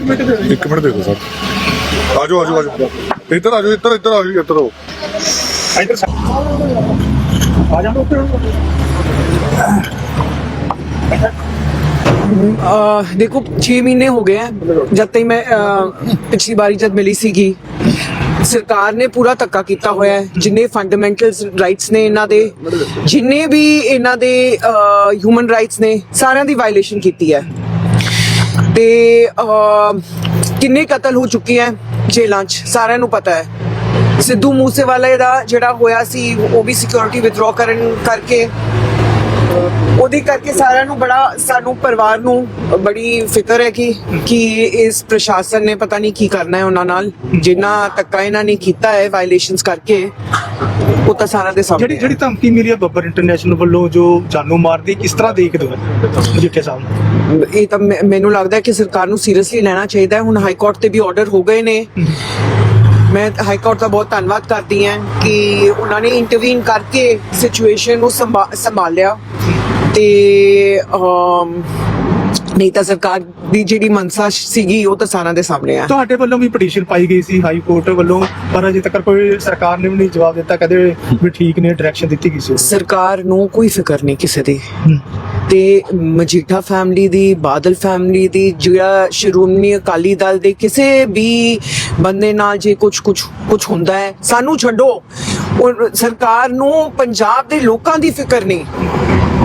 Minute ਦੇ ਇੱਕ minute ਦੇ ਦਿਓ ਸਰ। ਆਜੋ ਆਜੋ ਆਜੋ। ਇੱਧਰ ਆਜੋ ਇੱਧਰ ਇੱਧਰ ਆਜੋ ਇੱਧਰ ਆਓ। ਇੱਧਰ ਆ ਜਾ ਉੱਤੇ ਅਹ ਦੇਖੋ 6 ਮਹੀਨੇ ਹੋ ਗਏ ਹੈ। ਜਦ ਤੱਕ ਮੈਂ ਅਹ, ਪਿਛਲੀ ਵਾਰੀ ਜਦ ਮਿਲੀ ਸੀਗੀ ਸਰਕਾਰ ਨੇ ਪੂਰਾ ਧੱਕਾ ਕੀਤਾ ਹੋਇਆ ਹੈ। ਜਿੰਨੇ ਫੰਡਾਮੈਂਟਲ ਰਾਈਟਸ ਨੇ ਇਹਨਾਂ ਦੇ ਜਿੰਨੇ ਵੀ ਇਹਨਾਂ ਦੇ ਹਿਊਮਨ ਰਾਈਟਸ ਨੇ ਸਾਰਿਆਂ ਦੀ ਵਾਇਲੇਸ਼ਨ ਕੀਤੀ ਹੈ। ਤੇ ਕਿੰਨੇ ਕਤਲ ਹੋ ਚੁੱਕੇ ਹੈ ਜੇਲਾਂ 'ਚ? ਸਾਰਿਆਂ ਨੂੰ ਪਤਾ ਹੈ। ਸਿੱਧੂ ਮੂਸੇਵਾਲੇ ਦਾ ਜਿਹੜਾ ਹੋਇਆ ਸੀ, ਉਹ ਵੀ ਸਿਕਿਉਰਿਟੀ ਵਿਥਡਰਾ ਕਰਨ ਕਰਕੇ ਉਹਦੇ ਕਰਕੇ ਸਾਰਿਆਂ ਨੂੰ ਬੜਾ ਸਾਨੂੰ ਪਰਿਵਾਰ ਨੂੰ ਬੜੀ ਫਿਕਰ ਹੈ ਕਿ ਕਿ ਇਸ ਪ੍ਰਸ਼ਾਸਨ ਨੇ ਪਤਾ ਨਹੀਂ ਕੀ ਕਰਨਾ ਹੈ ਉਹਨਾਂ ਨਾਲ। ਜਿੰਨਾ ਧੱਕਾ ਇਹਨਾਂ ਨੇ ਕੀਤਾ ਹੈ ਵਾਇਲੇਸ਼ਨਸ ਕਰਕੇ ਉਹ ਤਾਂ ਸਾਰਿਆਂ ਦੇ ਸਾਹਮਣੇ ਜਿਹੜੀ। ਜਿਹੜੀ ਧਮਕੀ ਮਿਲੀ ਹੈ ਬੱਬਰ ਇੰਟਰਨੈਸ਼ਨਲ ਵੱਲੋਂ ਜੋ ਜਾਨੋਂ ਮਾਰਦੀ ਕਿਸ ਤਰ੍ਹਾਂ ਦੇਖਦੇ ਹੋ? ਮਜੀਠੇ ਸਾਹਿਬ? ਇਹ ਤਾਂ ਮੈਨੂੰ ਲੱਗਦਾ ਹੈ ਕਿ ਸਰਕਾਰ ਨੂੰ ਸੀਰੀਅਸਲੀ ਲੈਣਾ ਚਾਹੀਦਾ ਹੈ। ਹੁਣ ਹਾਈ ਕੋਰਟ ਤੇ ਵੀ ਆਰਡਰ ਹੋ ਗਏ ਨੇ। ਮੈਂ ਹਾਈ ਕੋਰਟ ਦਾ ਬਹੁਤ ਧੰਨਵਾਦ ਕਰਦੀ ਹਾਂ ਕਿ ਉਹਨਾਂ ਨੇ ਇੰਟਰਵੀਨ ਕਰਕੇ ਸਿਚੁਏਸ਼ਨ ਨੂੰ ਸੰਭਾ- ਸੰਭਾਲਿਆ। ਤੇ ਨਹੀਂ ਤਾਂ ਸਰਕਾਰ ਦੀ ਜਿਹੜੀ ਮਨਸਾ ਸੀਗੀ ਉਹ ਤਾਂ ਸਾਰਿਆਂ ਦੇ ਸਾਹਮਣੇ ਆ। ਤੁਹਾਡੇ ਵੱਲੋਂ ਵੀ ਪਟੀਸ਼ਨ ਪਾਈ ਗਈ ਸੀ ਹਾਈ ਕੋਰਟ ਵੱਲੋਂ ਪਰ ਅਜੇ ਤੱਕ ਕੋਈ ਸਰਕਾਰ ਨੇ ਵੀ ਨਹੀਂ ਜਵਾਬ ਦਿੱਤਾ ਕਦੇ ਵੀ ਠੀਕ ਨੇ ਡਾਇਰੈਕਸ਼ਨ ਦਿੱਤੀ ਗਈ ਸੀ। ਸਰਕਾਰ ਨੂੰ ਕੋਈ ਫਿਕਰ ਨਹੀਂ ਕਿਸੇ ਦੀ। ਤੇ ਮਜੀਠਾ ਫੈਮਿਲੀ ਦੀ ਬਾਦਲ ਫੈਮਿਲੀ ਦੀ ਜਿਹੜਾ ਸ਼੍ਰੋਮਣੀ ਅਕਾਲੀ ਦਲ ਦੇ ਕਿਸੇ ਵੀ ਬੰਦੇ ਨਾਲ ਜੇ ਕੁਝ ਕੁਝ ਕੁਝ ਹੁੰਦਾ ਹੈ ਸਾਨੂੰ ਛੱਡੋ। ਸਰਕਾਰ ਨੂੰ ਪੰਜਾਬ ਦੇ ਲੋਕਾਂ ਦੀ ਫਿਕਰ ਨਹੀਂ।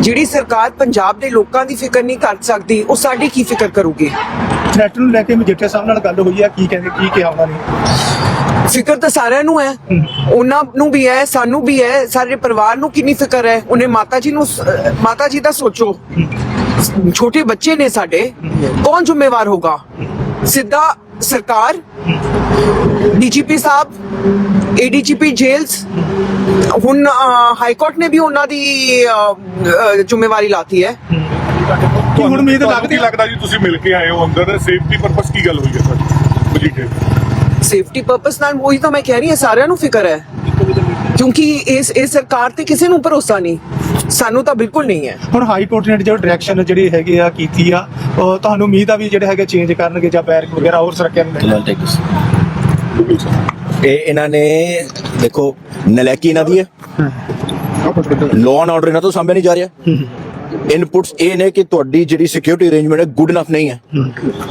ਜਿਹੜੀ ਸਰਕਾਰ ਪੰਜਾਬ ਦੇ ਲੋਕਾਂ ਦੀ ਫਿਕਰ ਨਹੀਂ ਕਰ ਸਕਦੀ ਉਹ ਸਾਡੀ ਕੀ ਫਿਕਰ ਕਰੂਗੀ? ਥ੍ਰੈਟ ਨੂੰ ਲੈ ਕੇ ਮਜੀਠੇ ਸਾਹਿਬ ਨਾਲ ਗੱਲ ਹੋਈ ਹੈ ਕੀ ਕਹਿੰਦੇ ਕੀ ਕਿਹਾ ਉਹਨਾਂ ਨੇ? ਫਿਕਰ ਤਾਂ ਸਾਰਿਆਂ ਨੂੰ ਹੈ। ਉਹਨਾਂ ਨੂੰ ਵੀ ਹੈ ਸਾਨੂੰ ਵੀ ਹੈ ਸਾਰੇ ਪਰਿਵਾਰ ਨੂੰ ਕਿੰਨੀ ਫਿਕਰ ਹੈ? ਉਹਨੇ ਮਾਤਾ ਜੀ ਨੂੰ ਮਾਤਾ ਜੀ ਦਾ ਸੋਚੋ। ਛੋਟੇ ਬੱਚੇ ਨੇ ਸਾਡੇ ਕੌਣ ਜ਼ਿੰਮੇਵਾਰ ਹੋਗਾ ਸਿੱਧਾ ਸਰਕਾਰ ਡੀਜੀਪੀ ਸਾਹਿਬ ਏਡੀਜੀਪੀ ਜੇਲਸ ਹੁਣ ਹਾਈ ਕੋਰਟ ਨੇ ਵੀ ਉਹਨਾਂ ਦੀ ਜ਼ਿੰਮੇਵਾਰੀ ਲਾਤੀ ਹੈ। ਕੀ ਹੁਣ ਉਮੀਦ ਤੁਹਾਨੂੰ ਲੱਗਦੀ ਲੱਗਦਾ ਜੀ ਤੁਸੀਂ ਮਿਲ ਕੇ ਆਏ ਹੋ ਅੰਦਰ ਸੇਫਟੀ ਪਰਪਸ ਕੀ ਗੱਲ ਹੋਈ ਹੈ ਸਰ? ਸੇਫਟੀ ਪਰਪਸ ਨਾਲ ਉਹੀ ਤਾਂ ਮੈਂ ਕਹਿ ਰਹੀ ਹਾਂ ਸਾਰਿਆਂ ਨੂੰ ਫਿਕਰ ਹੈ। ਕਿਉਂਕਿ ਇਸ ਇਸ ਸਰਕਾਰ ਤੇ ਕਿਸੇ ਨੂੰ ਭਰੋਸਾ ਨਹੀਂ। ਸਾਨੂੰ ਤਾਂ ਬਿਲਕੁਲ ਨਹੀਂ ਹੈ। ਹੁਣ ਹਾਈ ਕੋਰਟ ਨੇ ਜਿਹੜਾ ਡਾਇਰੈਕਸ਼ਨ ਜਿਹੜੀ ਹੈਗੀ ਆ ਕੀਤੀ ਆ ਉਹ ਤੁਹਾਨੂੰ ਉਮੀਦ ਆ ਵੀ ਜਿਹੜੇ ਹੈਗੇ ਚੇਂਜ ਕਰਨਗੇ ਜਾਂ ਬੈਰਕ ਵਗੈਰਾ ਹੋਰ ਸੁਰੱਖਿਆ ਇਹ ਇਹਨਾਂ ਨੇ ਦੇਖੋ ਨਲੈਕੀ ਇਹਨਾਂ ਦੀ ਹੈ। ਲਾਅ ਐਂਡ ਆਰਡਰ ਇਹਨਾਂ ਤੋਂ ਸਾਹਮਣੇ ਨਹੀਂ ਜਾ ਰਿਹਾ। ਇਨਪੁਟਸ ਇਹ ਨੇ ਕਿ ਤੁਹਾਡੀ ਜਿਹੜੀ ਸਿਕਿਉਰਿਟੀ ਅਰੇਂਜਮੈਂਟ ਹੈ ਗੁੱਡ ਇਨਫ ਨਹੀਂ ਹੈ।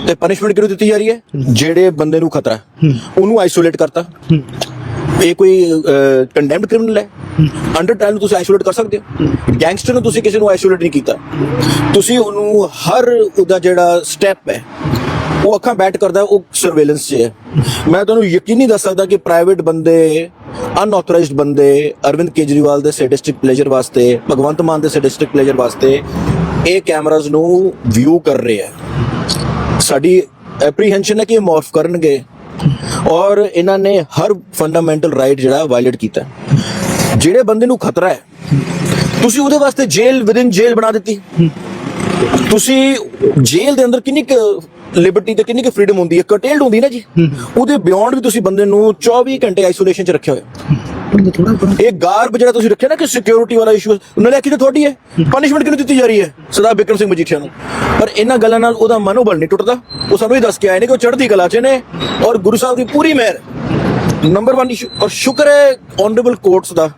ਤੇ ਪਨਿਸ਼ਮੈਂਟ ਕਿਉਂ ਦਿੱਤੀ ਜਾ ਰਹੀ ਹੈ? ਜਿਹੜੇ ਬੰਦੇ ਨੂੰ ਖਤਰਾ ਉਹਨੂੰ ਆਈਸੋਲੇਟ ਕਰਤਾ। ਇਹ ਕੋਈ ਕੰਡੈਮਡ ਕ੍ਰਿਮੀਨਲ ਹੈ? ਅੰਡਰ ਟ੍ਰਾਇਲ ਨੂੰ ਤੁਸੀਂ ਆਈਸੋਲੇਟ ਕਰ ਸਕਦੇ ਹੋ? ਗੈਂਗਸਟਰ ਨੂੰ ਤੁਸੀਂ ਕਿਸੇ ਨੂੰ ਆਈਸੋਲੇਟ ਨਹੀਂ ਕੀਤਾ। ਤੁਸੀਂ ਉਹਨੂੰ ਹਰ ਉਹਦਾ ਜਿਹੜਾ ਸਟੈਪ ਹੈ, ਉਹ ਅੱਖਾਂ ਬੈਠ ਕਰਦਾ, ਉਹ ਸਰਵੇਲੈਂਸ 'ਚ ਹੈ। ਮੈਂ ਤੁਹਾਨੂੰ ਯਕੀਨੀ ਦੱਸ ਸਕਦਾ ਕਿ ਪ੍ਰਾਈਵੇਟ ਬੰਦੇ ਅਨਆਥੋਰਾਈਜ਼ਡ ਬੰਦੇ, ਅਰਵਿੰਦ ਕੇਜਰੀਵਾਲ ਦੇ ਸੈਡਿਸਟਿਕ ਪਲੇਜਰ ਵਾਸਤੇ, ਭਗਵੰਤ ਮਾਨ ਦੇ ਸੈਡਿਸਟਿਕ ਪਲੇਜਰ ਵਾਸਤੇ ਇਹ ਕੈਮਰਾਜ਼ ਨੂੰ ਵਿਊ ਕਰ ਰਹੇ ਆ ਸਾਡੀ ਐਪਰੀਹੈਂਸ਼ਨ ਹੈ ਕਿ ਇਹ ਮੌਰਫ ਕਰਨਗੇ। ਔਰ ਇਹਨਾਂ ਨੇ ਹਰ ਫੰਡਾਮੈਂਟਲ ਰਾਈਟ ਜਿਹੜਾ ਵਾਇਲੇਟ ਕੀਤਾ। ਜਿਹੜੇ ਬੰਦੇ ਨੂੰ ਖਤਰਾ ਹੈ ਤੁਸੀਂ ਉਹਦੇ ਵਾਸਤੇ ਜੇਲ੍ਹ ਵਿਦਿਨ ਜੇਲ੍ਹ ਬਣਾ ਦਿੱਤੀ। ਤੁਸੀਂ ਜੇਲ੍ਹ ਦੇ ਅੰਦਰ ਕਿੰਨੀ ਕੁ ਲਿਬਰਟੀ ਤੇ ਕਿੰਨੀ ਕੁ ਫਰੀडम ਹੁੰਦੀ ਹੈ ਕਰਟੇਲਡ ਹੁੰਦੀ ਨਾ ਜੀ। ਉਹਦੇ ਬਿਯੋਂਡ ਵੀ ਤੁਸੀਂ ਬੰਦੇ ਨੂੰ 24 ਘੰਟੇ ਆਈਸੋਲੇਸ਼ਨ 'ਚ ਰੱਖਿਆ ਹੋਇਆ। ਇਹ ਗਾਰਬ ਜਿਹੜਾ ਤੁਸੀਂ ਰੱਖਿਆ ਨਾ ਕਿ ਸਿਕਿਉਰਿਟੀ ਵਾਲਾ ਇਸ਼ੂ ਨਾਲੇ ਕਿ ਤੁਹਾਡੀ ਹੈ। ਪਨਿਸ਼ਮੈਂਟ ਕਿਉਂ ਦਿੱਤੀ ਜਾ ਰਹੀ ਹੈ? ਸਰਦਾਰ ਬਿਕਰਮ ਸਿੰਘ ਮਜੀਠੀਆ ਨੂੰ। ਪਰ ਇਹਨਾਂ ਗੱਲਾਂ ਨਾਲ ਉਹਦਾ ਮਨੋਬਲ ਨਹੀਂ ਟੁੱਟਦਾ। ਉਹ ਸਾਨੂੰ ਇਹ ਦੱਸ ਕੇ ਆਏ ਨੇ ਕਿ ਉਹ ਚੜ੍ਹਦੀ ਕਲਾ 'ਚ ਨੇ ਔਰ ਗੁਰੂ ਸਾਹਿਬ ਦੀ ਪੂਰੀ ਮਿਹਰ। ਨੰਬਰ 1 ਇਸ਼ੂ ਔਰ ਸ਼ੁਕਰ ਹੈ ਆਨਰੇਬਲ ਕੋਰਟਸ ਦਾ।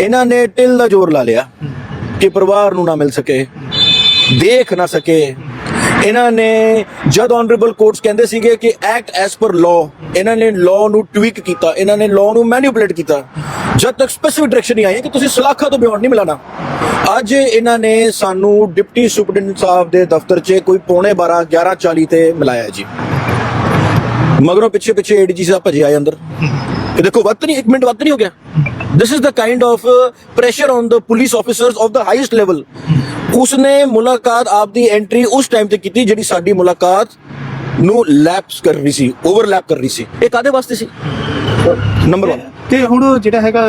ਇਹਨਾਂ ਨੇ ਟਿਲ ਦਾ ਜ਼ੋਰ ਲਾ ਲਿਆ ਕਿ ਪਰਿਵਾਰ ਨੂੰ ਨਾ ਮਿਲ ਸਕੇ, ਦੇਖ ਨਾ ਸਕੇ। ਇਹਨਾਂ ਨੇ ਜਦ ਆਨਰੇਬਲ ਕੋਰਟਸ ਕਹਿੰਦੇ ਸੀਗੇ ਕਿ ਐਕਟ ਐਸ ਪਰ ਲਾਅ ਇਹਨਾਂ ਨੇ ਲਾਅ ਨੂੰ ਟਵੀਕ ਕੀਤਾ, ਇਹਨਾਂ ਨੇ ਲਾਅ ਨੂੰ ਮੈਨੀਪੂਲੇਟ ਕੀਤਾ। ਜਦ ਤੱਕ ਸਪੈਸਿਫਿਕ ਡਾਇਰੈਕਸ਼ਨ ਨਹੀਂ ਆਈ ਕਿ ਤੁਸੀਂ ਸਲਾਖਾ ਤੋਂ ਬਿਯੋਂਡ ਨਹੀਂ ਮਿਲਾਣਾ। ਅੱਜ ਇਹਨਾਂ ਨੇ ਸਾਨੂੰ ਡਿਪਟੀ ਸੁਪਰਡੈਂਟ ਸਾਹਿਬ ਦੇ ਦਫ਼ਤਰ 'ਚ ਕੋਈ ਪੌਣੇ 12 11:40 ਤੇ ਮਿਲਾਇਆ ਜੀ। ਮਗਰੋਂ ਪਿੱਛੇ ਪਿੱਛੇ ਏਡੀਜੀ ਸਾਹਿਬ ਭਜੇ ਆਏ ਅੰਦਰ। ਕਿ ਦੇਖੋ ਵਕਤ ਨਹੀਂ 1 ਮਿੰਟ ਵਕਤ ਨਹੀਂ ਹੋ ਗਿਆ। This is the kind of pressure on the police officers of the highest level ਉਸਨੇ ਮੁਲਾਕਾਤ ਆਪਦੀ ਐਂਟਰੀ ਉਸ ਟਾਈਮ ਤੇ ਕੀਤੀ ਜਿਹੜੀ ਸਾਡੀ ਮੁਲਾਕਾਤ ਨੂੰ ਲੈਪਸ ਕਰ ਰਹੀ ਸੀ ਓਵਰਲੈਪ ਕਰ ਰਹੀ ਸੀ। ਇਹ ਕਾਦੇ ਵਾਸਤੇ ਸੀ? ਨੰਬਰ 1 ਤੇ ਹੁਣ ਜਿਹੜਾ ਹੈਗਾ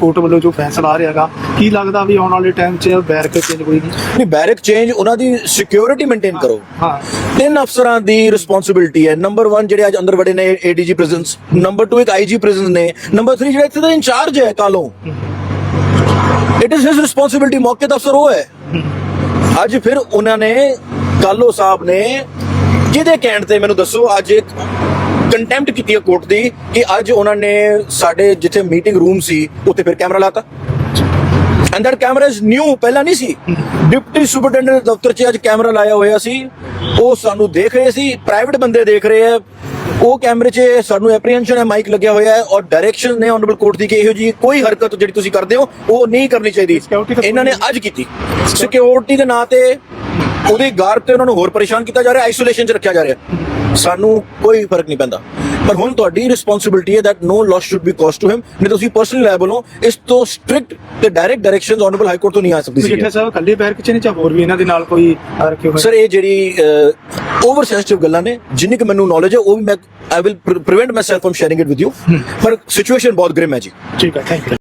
ਕੋਰਟ ਵੱਲੋਂ ਜੋ ਫੈਸਲਾ ਆ ਰਿਹਾਗਾ ਕੀ ਲੱਗਦਾ ਵੀ ਆਉਣ ਵਾਲੇ ਟਾਈਮ 'ਚ ਬੈਰਕ ਚੇਂਜ ਹੋਈ ਨਹੀਂ ਨਹੀਂ ਬੈਰਕ ਚੇਂਜ ਉਹਨਾਂ ਦੀ ਸਿਕਿਉਰਿਟੀ ਮੇਨਟੇਨ ਕਰੋ। ਹਾਂ ਤਿੰਨ ਅਫਸਰਾਂ ਦੀ ਰਿਸਪੌਂਸਿਬਿਲਟੀ ਹੈ। ਨੰਬਰ 1 ਜਿਹੜੇ ਅੱਜ ਅੰਦਰ ਵੜੇ ਨੇ ਏਡੀਜੀ ਪ੍ਰੈਜ਼ੈਂਸ ਨੰਬਰ 2 ਇੱਕ ਆਈਜੀ ਪ੍ਰੈਜ਼ੈਂਸ ਨੇ। ਨੰਬਰ 3 ਜਿਹੜਾ ਇੱਥੇ ਦਾ ਇੰਚਾਰਜ ਹੈ ਕਾਲੋਂ ਇਟ ਇਜ਼ ਹਿਸ ਰਿਸਪੌਂਸਿਬਿਲਟੀ ਮੌਕੇ ਦਾ ਅਫਸਰ ਉਹ ਹੈ। ਅੱਜ ਫਿਰ ਉਹਨਾਂ ਨੇ, ਕਾਲੋ ਸਾਹਿਬ ਨੇ, ਜਿਹਦੇ ਕਹਿਣ ਤੇ ਮੈਨੂੰ ਦੱਸੋ, ਅੱਜ ਇੱਕ ਕੰਟੈਂਪਟ ਕੀਤੀ ਹੈ ਕੋਰਟ ਦੀ ਕਿ ਅੱਜ ਉਹਨਾਂ ਨੇ ਸਾਡੇ ਜਿੱਥੇ ਮੀਟਿੰਗ ਰੂਮ ਸੀ, ਉੱਥੇ ਫਿਰ ਕੈਮਰਾ ਲਾਤਾ। And that camera is new ਪਹਿਲਾਂ ਨਹੀਂ ਸੀ। ਡਿਪਟੀ ਸੁਪਰਡੈਂਟ ਦਫ਼ਤਰ 'ਚ ਅੱਜ ਕੈਮਰਾ ਲਾਇਆ ਹੋਇਆ ਸੀ। ਉਹ ਸਾਨੂੰ ਦੇਖ ਰਹੇ ਸੀ ਪ੍ਰਾਈਵੇਟ ਬੰਦੇ ਦੇਖ ਰਹੇ ਆ ਉਹ ਕੈਮਰੇ 'ਚ ਸਾਨੂੰ ਐਪਰੀਹੈਂਸ਼ਨ ਹੈ ਮਾਈਕ ਲੱਗਿਆ ਹੋਇਆ ਹੈ ਔਰ ਡਾਇਰੈਕਸ਼ਨ ਨੇ ਆਨਰੇਬਲ ਕੋਰਟ ਦੀ ਕਿ ਇਹੋ ਜੀ ਕੋਈ ਹਰਕਤ ਜਿਹੜੀ ਤੁਸੀਂ ਕਰਦੇ ਹੋ ਉਹ ਨਹੀਂ ਕਰਨੀ ਚਾਹੀਦੀ। ਇਹਨਾਂ ਨੇ ਅੱਜ ਕੀਤੀ। ਸਿਕਿਉਰਿਟੀ ਦੇ ਨਾਂ ਤੇ ਉਹਦੇ ਗਾਰ ਤੇ ਉਹਨਾਂ ਨੂੰ ਹੋਰ ਪਰੇਸ਼ਾਨ ਕੀਤਾ ਜਾ ਰਿਹਾ ਆਈਸੋਲੇਸ਼ਨ 'ਚ ਰੱਖਿਆ ਜਾ ਰਿਹਾ। ਸਾਨੂੰ ਕੋਈ ਫ਼ਰਕ ਨਹੀਂ ਪੈਂਦਾ। ਪਰ ਹੁਣ ਤੁਹਾਡੀ ਰਿਸਪੌਂਸਿਬਿਲਟੀ ਹੈ that no loss should be caused to him ਨਹੀਂ ਤੁਸੀਂ ਪਰਸਨਲੀ ਲਾਇਬਲ ਹੋ। ਇਸ ਤੋਂ ਸਟ੍ਰਿਕਟ ਤੇ direct directions honourable high court ਤੋਂ ਨਹੀਂ ਆ ਸਕਦੀ ਸੀ। ਜਿੱਠਾ ਸਾਹਿਬ ਕੱਲੇ ਬੈਰ ਕਿਚਨ ਚ ਹੋਰ ਵੀ ਇਹਨਾਂ ਦੇ ਨਾਲ ਕੋਈ ਰੱਖੇ ਹੋਏ? ਸਰ ਇਹ ਜਿਹੜੀ ਓਵਰ ਸੈਂਸਿਟਿਵ ਗੱਲਾਂ ਨੇ ਜਿੰਨੀ ਕਿ ਮੈਨੂੰ ਨੌਲੇਜ ਹੈ ਉਹ ਵੀ ਮੈਂ I will prevent myself from sharing it with you ਪਰ ਸਿਚੁਏਸ਼ਨ ਬਹੁਤ ਗ੍ਰਿਮ ਹੈ ਜੀ। ਠੀਕ ਹੈ ਥੈਂਕ ਯੂ